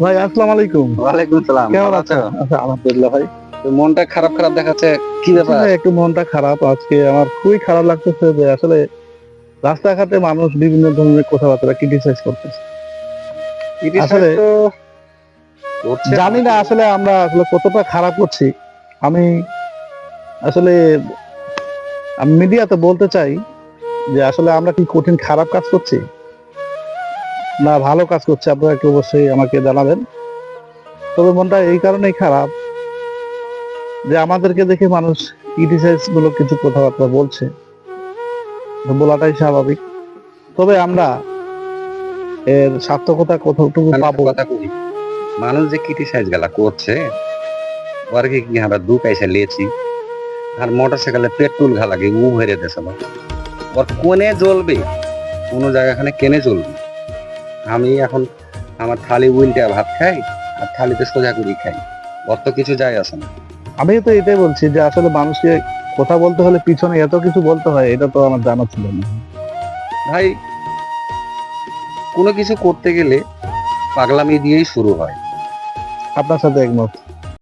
ভাই আসসালামু আলাইকুম। ওয়ালাইকুম সালাম। কেমন আছো? আচ্ছা আলহামদুলিল্লাহ ভাই। মনটা খারাপ খারাপ দেখাচ্ছে কি ব্যাপার? একটু মনটা খারাপ। আজকে আমার খুবই খারাপ লাগতেছে যে আসলে রাস্তাঘাটে মানুষ বিভিন্ন ধরনের কথাবার্তা ক্রিটিসাইজ করতেছে। আসলে- জানি না আসলে আমরা আসলে কতটা খারাপ করছি। আমি আসলে মিডিয়াতে বলতে চাই যে আসলে আমরা কি কঠিন খারাপ কাজ করছি? না ভালো কাজ করছে। আপনারা একটু অবশ্যই আমাকে জানাবেন। তবে মনটা এই কারণেই খারাপ যে আমাদেরকে দেখে মানুষ ক্রিটিসাইজগুলো কিছু কথাবার্তা বলছে। বলাটাই স্বাভাবিক। তবে আমরা এর সার্থকতা কতটুকু পাবো? মানুষ যে ক্রিটিসাইজ গেলা করছে ওর কি আমরা দু পয়সা লিয়েছি আর মোটরসাইকেলে পেট্রোল ঘা লাগে উ ভরে দেশে ওর কোনে জ্বলবে কোনো জায়গাখানে কেনে জ্বলবে? আমি এখন আমার থালি উইলটা ভাত খাই আর থালিতে সোজা করি খাই। অত কিছু যায় আসে না। আমি তো এটাই বলছি যে আসলে মানুষকে কথা বলতে হলে পিছনে এত কিছু বলতে হয় এটা তো আমার জানা ছিল না। ভাই কোনো কিছু করতে গেলে পাগলামি দিয়েই শুরু হয়। আপনার সাথে একমত।